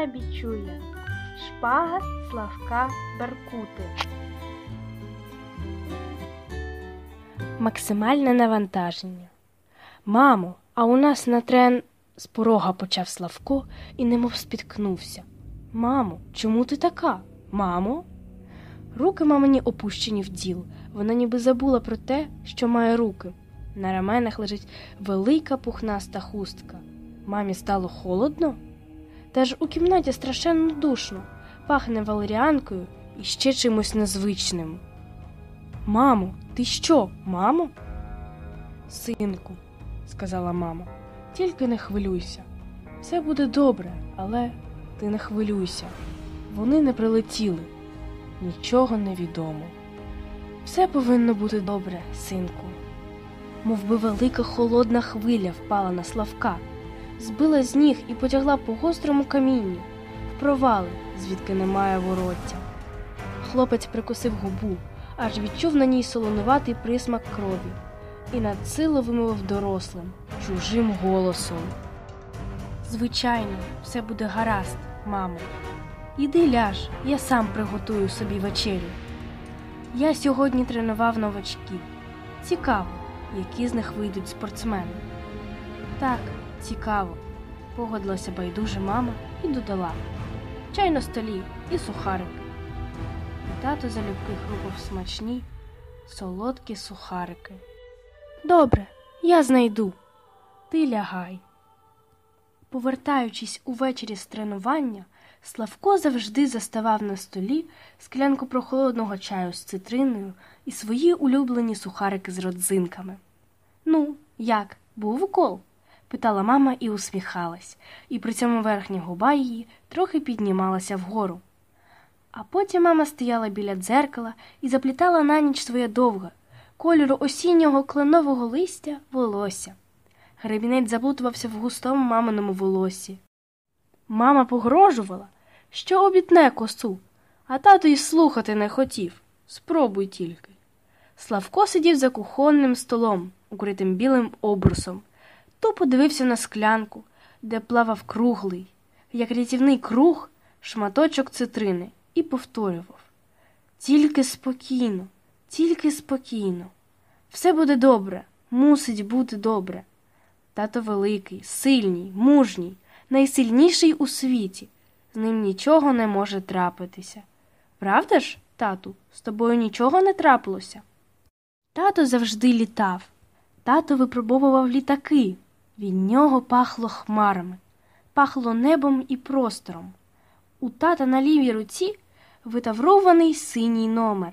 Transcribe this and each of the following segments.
небі чує шпага Славка Беркути. Максимальне навантаження. Мамо, а у нас на трен з порога почав Славко і немов спіткнувся. Мамо, чому ти така? Мамо? Руки мамині опущені в діл. Вона ніби забула про те, що має руки. На раменах лежить велика пухнаста хустка. Мамі стало холодно? Та ж у кімнаті страшенно душно, пахне валеріанкою і ще чимось незвичним. Мамо, ти що, мамо? Синку, сказала мама, тільки не хвилюйся. Все буде добре, але ти не хвилюйся. Вони не прилетіли, нічого не відомо. Все повинно бути добре, синку. Мов би велика холодна хвиля впала на Славка, збила з ніг і потягла по гострому камінню, в провали, звідки немає вороття. Хлопець прикусив губу, аж відчув на ній солонуватий присмак крові і надсило вимовив дорослим, чужим голосом. Звичайно, все буде гаразд, мамо. Іди ляж, я сам приготую собі вечерю. Я сьогодні тренував новачків. Цікаво, які з них вийдуть спортсмени. Так, цікаво, погодилася байдуже мама і додала чай на столі і сухарик. І тато залюбки хрупав смачні, солодкі сухарики. Добре, я знайду. Ти лягай. Повертаючись увечері з тренування, Славко завжди заставав на столі склянку прохолодного чаю з цитриною і свої улюблені сухарики з родзинками. Ну, як, був укол? Питала мама і усміхалась, і при цьому верхня губа її трохи піднімалася вгору. А потім мама стояла біля дзеркала і заплітала на ніч своє довге, кольору осіннього кленового листя волосся. Гребінець заплутувався в густому маминому волосі. Мама погрожувала, що обітне косу, а тато й слухати не хотів. Спробуй тільки. Славко сидів за кухонним столом, укритим білим обрусом, то подивився на склянку, де плавав круглий, як рятівний круг, шматочок цитрини, і повторював Тільки спокійно, тільки спокійно. Все буде добре, мусить бути добре. Тато великий, сильний, мужній, найсильніший у світі. З ним нічого не може трапитися. Правда ж, тату, з тобою нічого не трапилося? Тато завжди літав. Тато випробовував літаки. Від нього пахло хмарами, пахло небом і простором. У тата на лівій руці витаврований синій номер.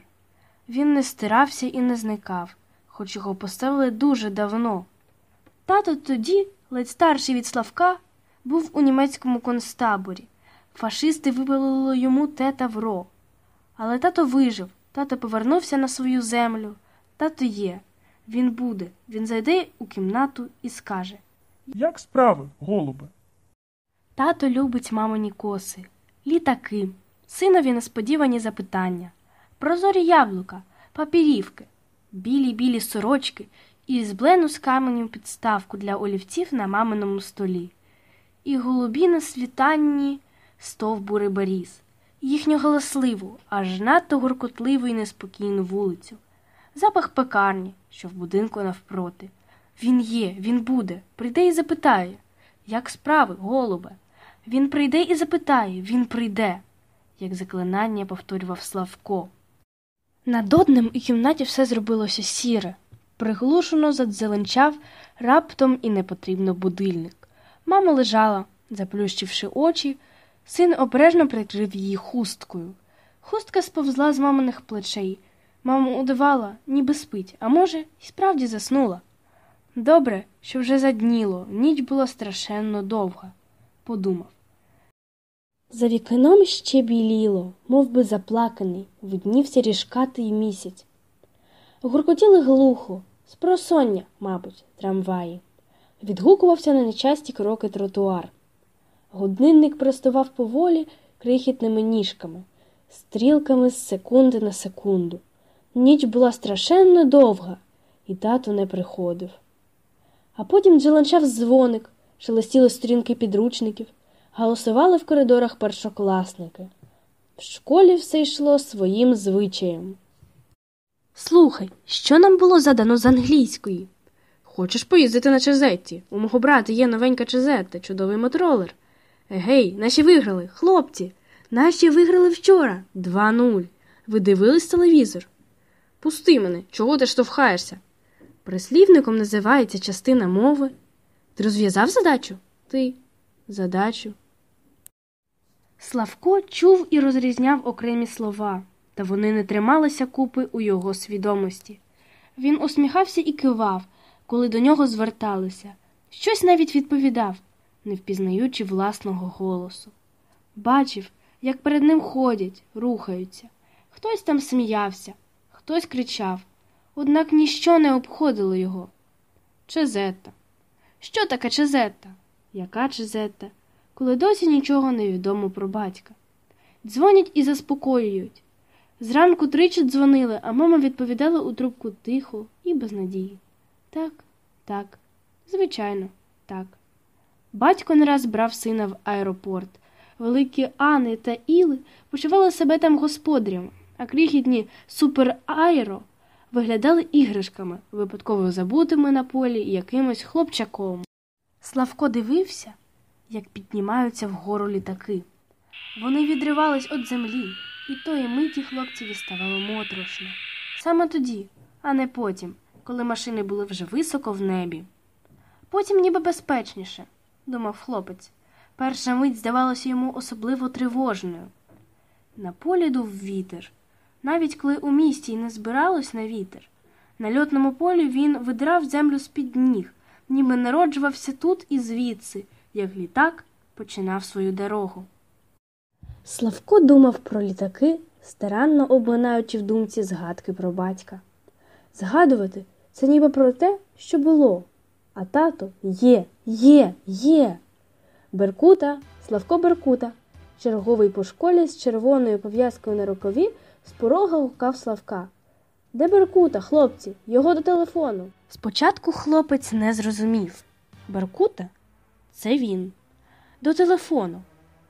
Він не стирався і не зникав, хоч його поставили дуже давно. Тато тоді, ледь старший від Славка, був у німецькому концтаборі. Фашисти випалили йому те тавро. Але тато вижив, тато повернувся на свою землю. Тато є. Він буде. Він зайде у кімнату і скаже Як справи, голубе? Тато любить мамині коси, літаки, синові несподівані запитання, прозорі яблука, папірівки, білі білі сорочки і зблену з каменем підставку для олівців на маминому столі, і голубі на світанні стовбури беріз, їхню галасливу, аж надто гуркотливу і неспокійну вулицю, запах пекарні, що в будинку навпроти. Він є, він буде, прийде і запитає, як справи, голубе. Він прийде і запитає, він прийде, як заклинання повторював Славко. Над одним у кімнаті все зробилося сіре, приглушено задзеленчав раптом і непотрібно будильник. Мама лежала, заплющивши очі, син обережно прикрив її хусткою. Хустка сповзла з маминих плечей. Мама удавала, ніби спить, а може, й справді заснула. Добре, що вже задніло, ніч була страшенно довга, подумав. За вікном ще біліло, мов би заплаканий, виднівся ріжкатий місяць. Гуркотіли глухо, з просоння, мабуть, трамваї. Відгукувався на нечасті кроки тротуар. Годинник простував поволі крихітними ніжками, стрілками з секунди на секунду. Ніч була страшенно довга, і тато не приходив. А потім джеленчав дзвоник, шелестіли сторінки підручників, Галасували в коридорах першокласники. В школі все йшло своїм звичаєм. Слухай, що нам було задано з англійської? Хочеш поїздити на Чезетті? У мого брата є новенька Чезетта, чудовий моторолер. Гей, наші виграли, хлопці. Наші виграли вчора 2-0. Ви дивились телевізор? Пусти мене, чого ти штовхаєшся? Прислівником називається частина мови. Ти розв'язав задачу? Ти задачу. Славко чув і розрізняв окремі слова, та вони не трималися купи у його свідомості. Він усміхався і кивав, коли до нього зверталися, щось навіть відповідав, не впізнаючи власного голосу. Бачив, як перед ним ходять, рухаються. Хтось там сміявся, хтось кричав, однак ніщо не обходило його. Чезетта. Що таке Чезетта? Яка Чезетта? Коли досі нічого не відомо про батька. Дзвонять і заспокоюють. Зранку тричі дзвонили, а мама відповідала у трубку тихо і без надії. Так, так, звичайно, так. Батько не раз брав сина в аеропорт. Великі Ани та Іли почували себе там господарями, а крихітні супераеро виглядали іграшками, випадково забутими на полі якимось хлопчаком. Славко дивився, як піднімаються вгору літаки. Вони відривались від землі, і тої миті хлопцеві ставало моторошно. Саме тоді, а не потім, коли машини були вже високо в небі. Потім ніби безпечніше, думав хлопець. Перша мить здавалася йому особливо тривожною. На полі дув вітер, навіть коли у місті й не збиралось на вітер. На льотному полі він видрав землю з-під ніг, ніби народжувався тут і звідси, як літак починав свою дорогу. Славко думав про літаки, старанно обминаючи в думці згадки про батька. Згадувати це ніби про те, що було, а тато є, є, є. Беркута, Славко Беркута, черговий по школі з червоною пов'язкою на рукаві, з порога гукав Славка. Де Беркута, хлопці? Його до телефону. Спочатку хлопець не зрозумів. Беркута це він. До телефону.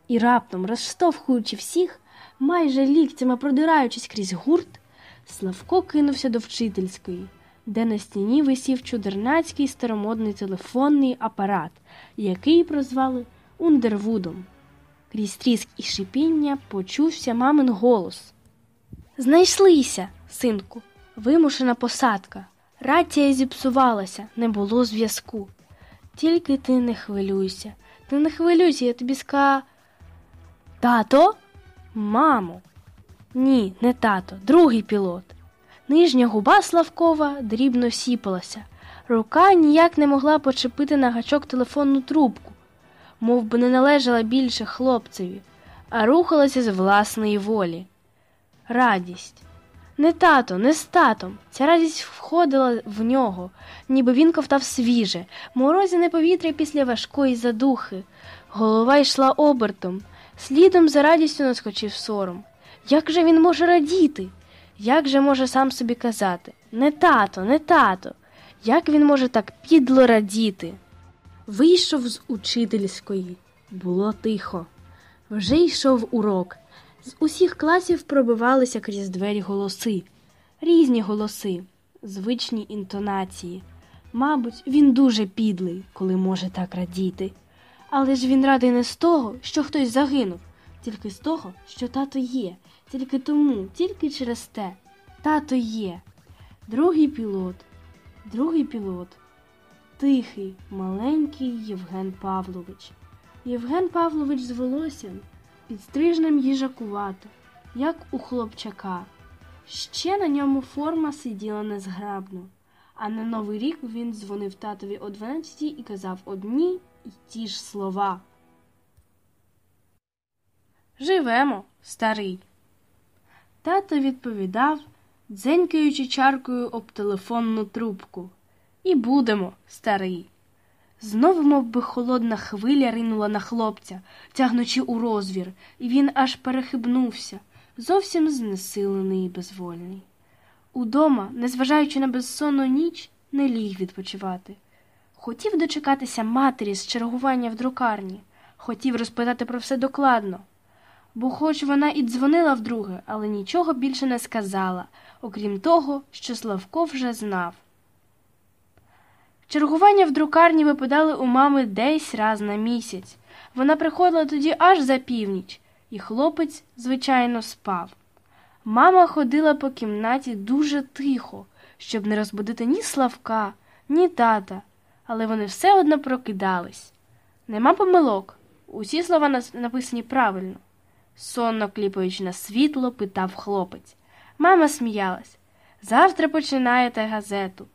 І раптом, розштовхуючи всіх, майже ліктями продираючись крізь гурт, Славко кинувся до вчительської, де на стіні висів чудернацький старомодний телефонний апарат, який прозвали Ундервудом. Крізь тріск і шипіння почувся мамин голос. Знайшлися, синку, вимушена посадка. Рація зіпсувалася, не було зв'язку. Тільки ти не хвилюйся, ти не хвилюйся, я тобі ска. Тато? Мамо. Ні, не тато, другий пілот. Нижня губа Славкова дрібно сіпалася. Рука ніяк не могла почепити на гачок телефонну трубку, мов би не належала більше хлопцеві, а рухалася з власної волі. Радість. Не тато, не з татом. Ця радість входила в нього, ніби він ковтав свіже, морозяне повітря після важкої задухи. Голова йшла обертом, слідом за радістю наскочив сором. Як же він може радіти? Як же може сам собі казати не тато, не тато, як він може так підло радіти? Вийшов з учительської, було тихо. Вже йшов урок. З усіх класів пробивалися крізь двері голоси, різні голоси, звичні інтонації. Мабуть, він дуже підлий, коли може так радіти. Але ж він радий не з того, що хтось загинув, тільки з того, що тато є, тільки тому, тільки через те. Тато є. Другий пілот, другий пілот, тихий, маленький Євген Павлович. Євген Павлович з волоссям, підстрижнем їжакувато, як у хлопчака. Ще на ньому форма сиділа незграбно, а на Новий рік він дзвонив татові о 12 і казав одні й ті ж слова. Живемо, старий. Тато відповідав, дзенькаючи чаркою об телефонну трубку. І будемо, старий. Знову, мов би, холодна хвиля ринула на хлопця, тягнучи у розвір, і він аж перехибнувся, зовсім знесилений і безвольний. Удома, незважаючи на безсонну ніч, не ліг відпочивати. Хотів дочекатися матері з чергування в друкарні, хотів розпитати про все докладно. Бо хоч вона і дзвонила вдруге, але нічого більше не сказала, окрім того, що Славко вже знав. Чергування в друкарні випадали у мами десь раз на місяць. Вона приходила тоді аж за північ, і хлопець, звичайно, спав. Мама ходила по кімнаті дуже тихо, щоб не розбудити ні Славка, ні тата, але вони все одно прокидались. Нема помилок. Усі слова написані правильно. Сонно кліпаючи на світло, питав хлопець. Мама сміялась. Завтра починаєте газету.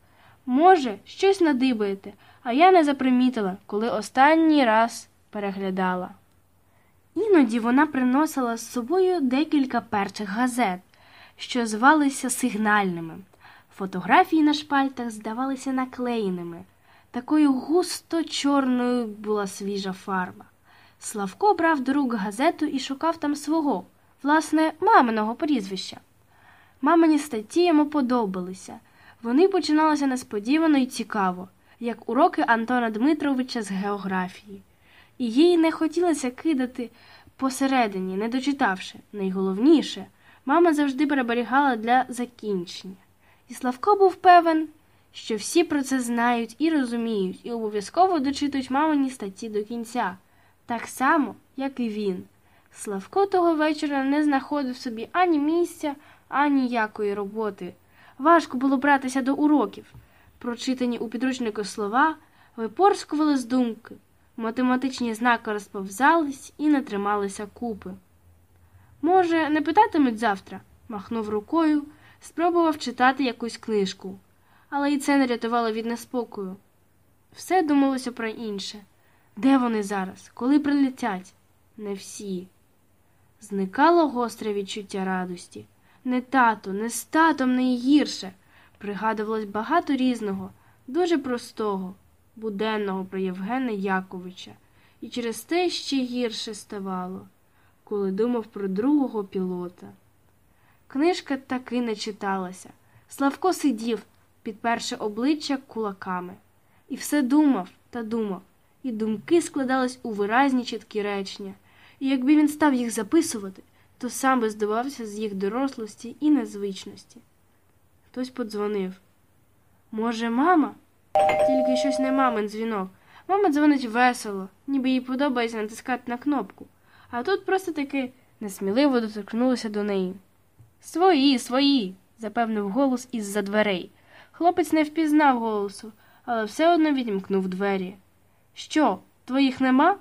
Може, щось надибаєте, а я не запримітила, коли останній раз переглядала. Іноді вона приносила з собою декілька перших газет, що звалися сигнальними. Фотографії на шпальтах здавалися наклеєними. Такою густо чорною була свіжа фарба. Славко брав до рук газету і шукав там свого, власне, маминого прізвища. Мамині статті йому подобалися. Вони починалися несподівано і цікаво, як уроки Антона Дмитровича з географії. І їй не хотілося кидати посередині, не дочитавши. Найголовніше, мама завжди переберігала для закінчення. І Славко був певен, що всі про це знають і розуміють, і обов'язково дочитують мамині статті до кінця, так само, як і він. Славко того вечора не знаходив собі ані місця, ані якої роботи. Важко було братися до уроків. Прочитані у підручнику слова випорскували з думки, математичні знаки розповзались і не трималися купи. Може, не питатимуть завтра? махнув рукою, спробував читати якусь книжку, але і це не рятувало від неспокою. Все думалося про інше. Де вони зараз? Коли прилетять? Не всі. Зникало гостре відчуття радості. Не тато, не з татом найгірше. Пригадувалось багато різного, дуже простого, буденного про Євгена Яковича, і через те ще гірше ставало, коли думав про другого пілота. Книжка таки не читалася. Славко сидів, підперши обличчя кулаками, і все думав та думав, і думки складались у виразні чіткі речення, і якби він став їх записувати, то сам би здивався з їх дорослості і незвичності. Хтось подзвонив. Може, мама? Тільки щось не мамин дзвінок. Мама дзвонить весело, ніби їй подобається натискати на кнопку, а тут просто таки несміливо доторкнулося до неї. Свої, свої, запевнив голос із-за дверей. Хлопець не впізнав голосу, але все одно відімкнув двері. Що, твоїх нема?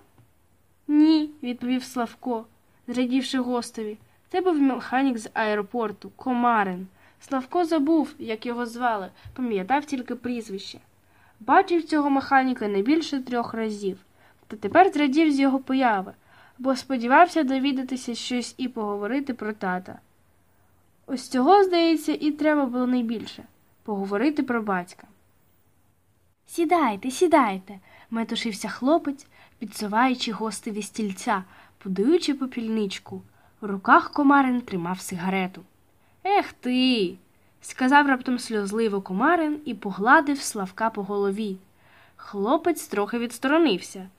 Ні, відповів Славко, зрадівши гостеві. Це був механік з аеропорту, Комарин. Славко забув, як його звали, пам'ятав тільки прізвище. Бачив цього механіка не більше трьох разів, та тепер зрадів з його появи, бо сподівався довідатися щось і поговорити про тата. Ось цього, здається, і треба було найбільше поговорити про батька. Сідайте, сідайте, метушився хлопець, підсуваючи гостеві стільця, подаючи попільничку. В руках комарин тримав сигарету. Ех ти, сказав раптом сльозливо комарин і погладив Славка по голові. Хлопець трохи відсторонився.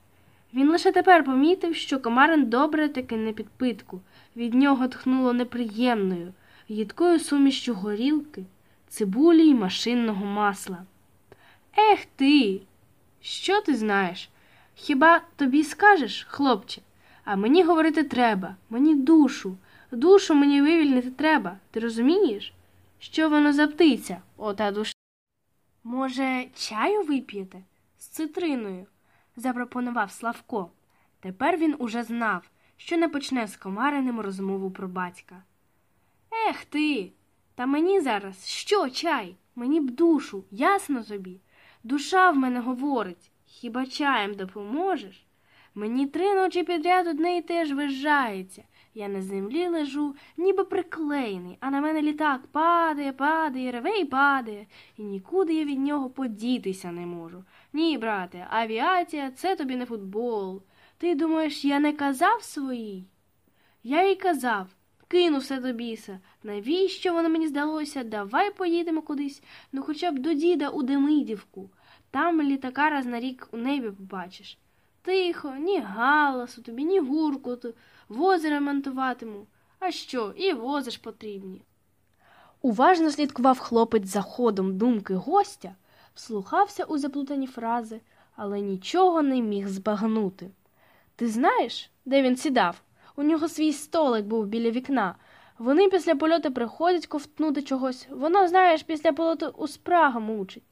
Він лише тепер помітив, що комарин добре таки не підпитку, від нього тхнуло неприємною, їдкою сумішчю горілки, цибулі й машинного масла. Ех ти, що ти знаєш? Хіба тобі скажеш, хлопче? А мені говорити треба, мені душу, душу мені вивільнити треба, ти розумієш? Що воно за птиця, ота душа? Може, чаю вип'єте? З цитриною, запропонував Славко. Тепер він уже знав, що не почне з комариним розмову про батька. Ех ти, та мені зараз що чай? Мені б душу, ясно тобі? Душа в мене говорить, хіба чаєм допоможеш? Мені три ночі підряд одне й теж вижається. Я на землі лежу, ніби приклеєний, а на мене літак падає, падає, реве й падає, і нікуди я від нього подітися не можу. Ні, брате, авіація це тобі не футбол. Ти думаєш, я не казав своїй? Я й казав. Кину все до біса. Навіщо воно мені здалося? Давай поїдемо кудись, ну хоча б до діда у Демидівку. Там літака раз на рік у небі побачиш. Тихо, ні галасу тобі, ні гуркоту, вози ремонтуватиму. А що, і вози ж потрібні. Уважно слідкував хлопець за ходом думки гостя, вслухався у заплутані фрази, але нічого не міг збагнути. Ти знаєш, де він сідав? У нього свій столик був біля вікна. Вони після польоту приходять ковтнути чогось. Воно, знаєш, після польоту у спрага мучить.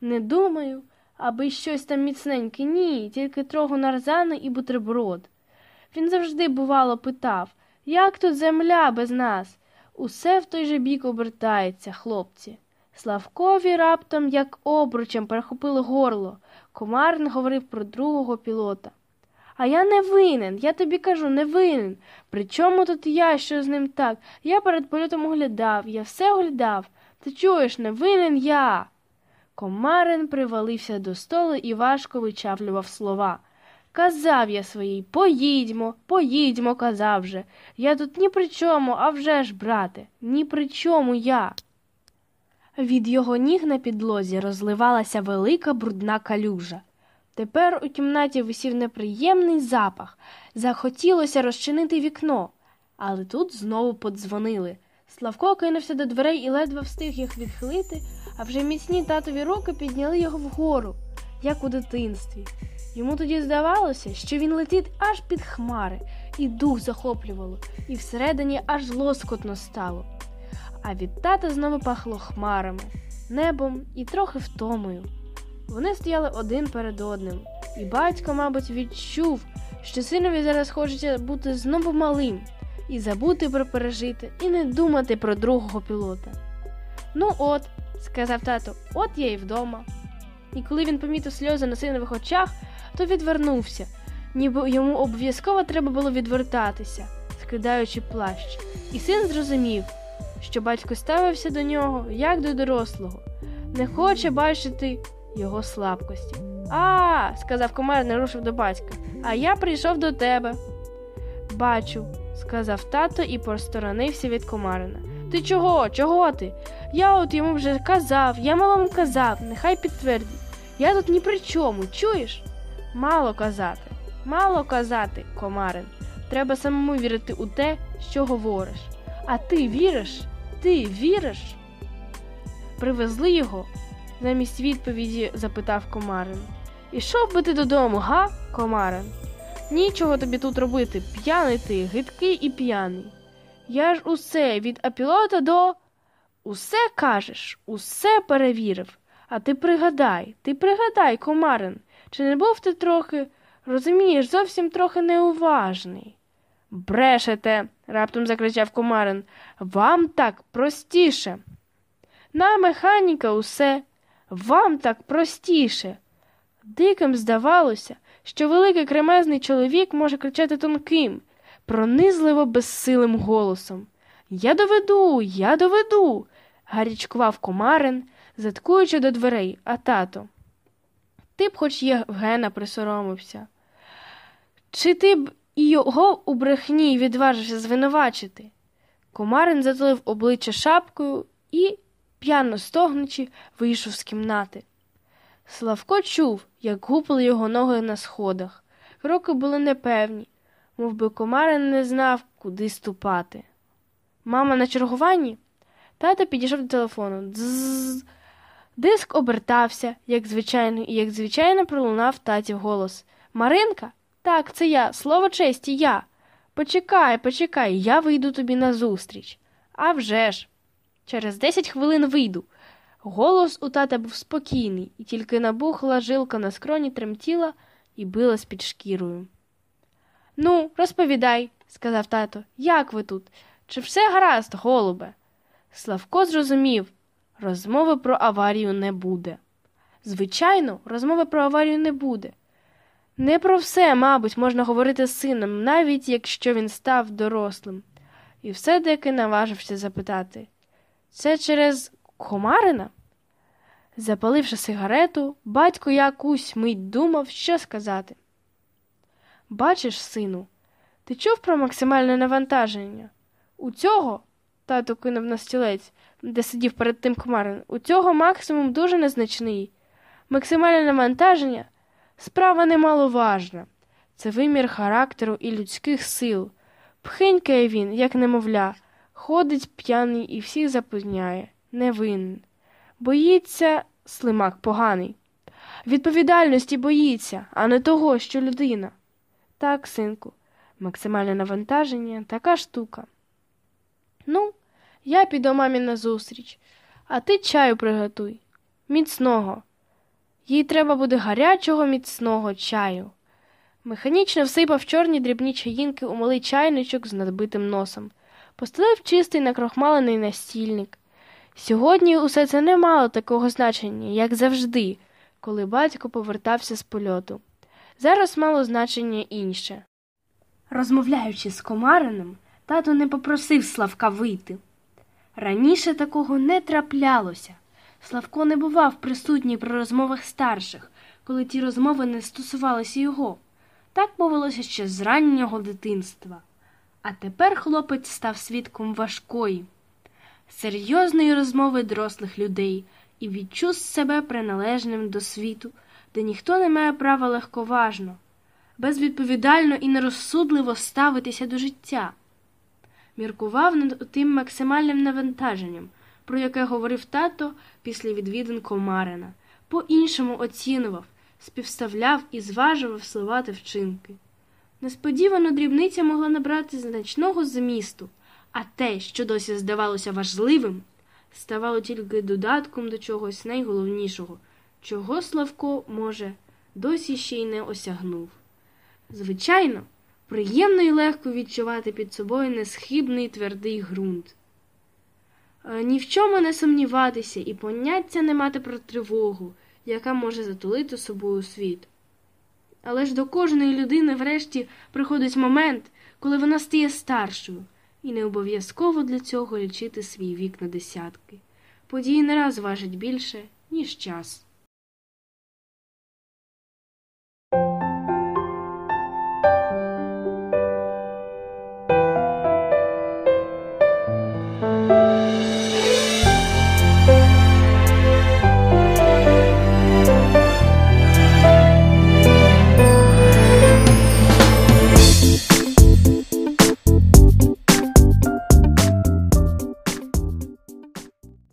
Не думаю, аби щось там міцненьке, ні, тільки трохи нарзани і бутерброд. Він завжди, бувало, питав, як тут земля без нас? Усе в той же бік обертається, хлопці. Славкові раптом, як обручем, перехопили горло. Комар говорив про другого пілота. А я не винен, я тобі кажу, не винен. При чому тут я, що з ним так? Я перед польотом оглядав, я все оглядав. Ти чуєш, не винен я. Комарин привалився до столу і важко вичавлював слова. Казав я своїй, поїдьмо, поїдьмо, казав же. Я тут ні при чому, а вже ж, брате, ні при чому я. Від його ніг на підлозі розливалася велика брудна калюжа. Тепер у кімнаті висів неприємний запах. Захотілося розчинити вікно, але тут знову подзвонили. Славко кинувся до дверей і ледве встиг їх відхилити, а вже міцні татові руки підняли його вгору, як у дитинстві. Йому тоді здавалося, що він летить аж під хмари, і дух захоплювало, і всередині аж лоскотно стало. А від тата знову пахло хмарами, небом і трохи втомою. Вони стояли один перед одним, і батько, мабуть, відчув, що синові зараз хочеться бути знову малим, і забути про пережити, і не думати про другого пілота. Ну, от, сказав тато, от я і вдома. І коли він помітив сльози на синових очах, то відвернувся, ніби йому обов'язково треба було відвертатися, скидаючи плащ. І син зрозумів, що батько ставився до нього як до дорослого, не хоче бачити його слабкості. А, сказав комар, не рушив до батька, а я прийшов до тебе. Бачу, сказав тато і посторонився від комарина. Ти чого? Чого ти? Я от йому вже казав, я малому казав, нехай підтвердить. Я тут ні при чому, чуєш? Мало казати, мало казати, комарин. Треба самому вірити у те, що говориш. А ти віриш? Ти віриш? Привезли його? замість відповіді запитав комарин. Ішов би ти додому, га, комарин? Нічого тобі тут робити, п'яний ти, гидкий і п'яний. Я ж усе від апілота до. Усе кажеш, усе перевірив. А ти пригадай, ти пригадай, комарин, чи не був ти трохи, розумієш, зовсім трохи неуважний. Брешете, раптом закричав комарин. Вам так простіше. На механіка усе, вам так простіше. Диким здавалося, що великий кремезний чоловік може кричати тонким, пронизливо безсилим голосом. Я доведу, я доведу, гарячкував комарин, заткуючи до дверей, а тато. Ти б хоч Євгена присоромився. Чи ти б і його у брехні відважився звинувачити? Комарин затулив обличчя шапкою і, п'яно стогнучи, вийшов з кімнати. Славко чув, як гупали його ноги на сходах. Кроки були непевні, мов би комарин не знав, куди ступати. Мама на чергуванні? Тато підійшов до телефону. Дзззз. Диск обертався, як звичайно, і як звичайно пролунав татів голос. Маринка? Так, це я, слово честі, я. Почекай, почекай, я вийду тобі назустріч. А вже ж. Через десять хвилин вийду. Голос у тата був спокійний, і тільки набухла жилка на скроні тремтіла і билась під шкірою. Ну, розповідай, сказав тато, як ви тут? Чи все гаразд, голубе? Славко зрозумів, розмови про аварію не буде. Звичайно, розмови про аварію не буде. Не про все, мабуть, можна говорити з сином, навіть якщо він став дорослим. І все-таки наважився запитати це через Комарина? Запаливши сигарету, батько якусь мить думав, що сказати. Бачиш, сину, ти чув про максимальне навантаження? У цього, тато кинув на стілець, де сидів перед тим комарин, у цього максимум дуже незначний. Максимальне навантаження Справа немаловажна. Це вимір характеру і людських сил. Пхенькає він, як немовля, ходить п'яний і всіх запевняє, невинен. Боїться слимак поганий. Відповідальності боїться, а не того, що людина. Так, синку, максимальне навантаження така штука. Ну, я піду мамі на зустріч, а ти чаю приготуй. Міцного. Їй треба буде гарячого міцного чаю. Механічно всипав чорні дрібні чаїнки у малий чайничок з надбитим носом, постелив чистий накрохмалений настільник. Сьогодні усе це не мало такого значення, як завжди, коли батько повертався з польоту. Зараз мало значення інше. Розмовляючи з комарином, тато не попросив Славка вийти. Раніше такого не траплялося. Славко не бував присутній при розмовах старших, коли ті розмови не стосувалися його. Так повелося ще з раннього дитинства. А тепер хлопець став свідком важкої, серйозної розмови дорослих людей і відчув себе приналежним до світу, де ніхто не має права легковажно, безвідповідально і нерозсудливо ставитися до життя. Міркував над тим максимальним навантаженням, про яке говорив тато після відвідин Комарина, по-іншому оцінював, співставляв і зважував слова та вчинки. Несподівано дрібниця могла набрати значного змісту, а те, що досі здавалося важливим, ставало тільки додатком до чогось найголовнішого, чого Славко, може, досі ще й не осягнув. Звичайно, приємно і легко відчувати під собою несхибний твердий ґрунт. Е, Ні в чому не сумніватися і поняття не мати про тривогу, яка може затулити собою світ. Але ж до кожної людини врешті приходить момент, коли вона стає старшою, і не обов'язково для цього лічити свій вік на десятки. Події не раз важать більше, ніж час.